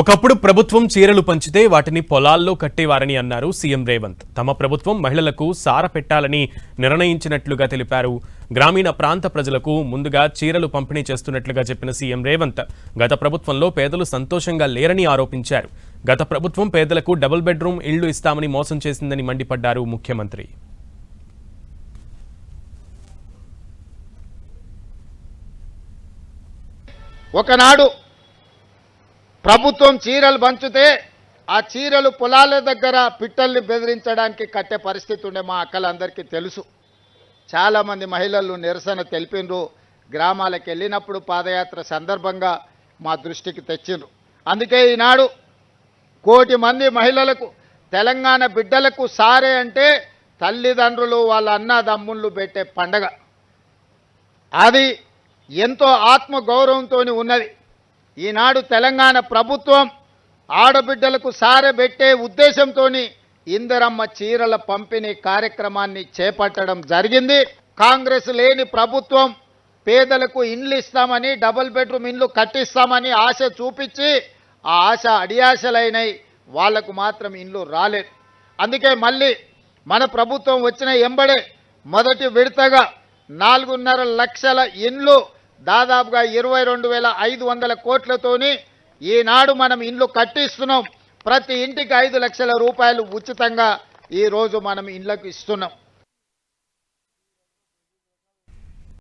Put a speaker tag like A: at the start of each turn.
A: ఒకప్పుడు ప్రభుత్వం చీరలు పంచితే వాటిని పొలాల్లో కట్టేవారని అన్నారు సీఎం రేవంత్. తమ ప్రభుత్వం మహిళలకు సార పెట్టాలని నిర్ణయించినట్లుగా తెలిపారు. గ్రామీణ ప్రాంత ప్రజలకు ముందుగా చీరలు పంపిణీ చేస్తున్నట్లుగా చెప్పిన సీఎం రేవంత్ గత ప్రభుత్వంలో పేదలు సంతోషంగా లేరని ఆరోపించారు. గత ప్రభుత్వం పేదలకు డబుల్ బెడ్రూమ్ ఇళ్ళు ఇస్తామని మోసం చేసిందని మండిపడ్డారు ముఖ్యమంత్రి.
B: ఒకనాడు ప్రభుత్వం చీరలు పంచితే ఆ చీరలు పొలాల దగ్గర పిట్టల్ని బెదిరించడానికి కట్టే పరిస్థితి ఉండే మా అక్కలందరికీ తెలుసు. చాలామంది మహిళలు నిరసన తెలిపిండ్రు. గ్రామాలకు వెళ్ళినప్పుడు పాదయాత్ర సందర్భంగా మా దృష్టికి తెచ్చిండ్రు. అందుకే ఈనాడు కోటి మంది మహిళలకు తెలంగాణ బిడ్డలకు సారే అంటే తల్లిదండ్రులు వాళ్ళ అన్నదమ్ముళ్ళు పెట్టే పండగ. అది ఎంతో ఆత్మగౌరవంతో ఉన్నది. ఈనాడు తెలంగాణ ప్రభుత్వం ఆడబిడ్డలకు సారబెట్టే ఉద్దేశంతో ఇందరమ్మ చీరల పంపిణీ కార్యక్రమాన్ని చేపట్టడం జరిగింది. కాంగ్రెస్ లేని ప్రభుత్వం పేదలకు ఇండ్లు ఇస్తామని డబుల్ బెడ్రూమ్ ఇండ్లు కట్టిస్తామని ఆశ చూపించి ఆ ఆశ అడియాశలైనవి వాళ్ళకు మాత్రం ఇండ్లు రాలేదు. అందుకే మళ్ళీ మన ప్రభుత్వం వచ్చిన ఎంబడే మొదటి విడతగా నాలుగున్నర లక్షల ఇండ్లు దాదాపుగా ఇరవై రెండు వేల ఐదు వందల కోట్లతోని ఈనాడు మనం ఇండ్లు కట్టిస్తున్నాం. ప్రతి ఇంటికి ఐదు లక్షల రూపాయలు ఉచితంగా ఈరోజు మనం ఇండ్లకు ఇస్తున్నాం.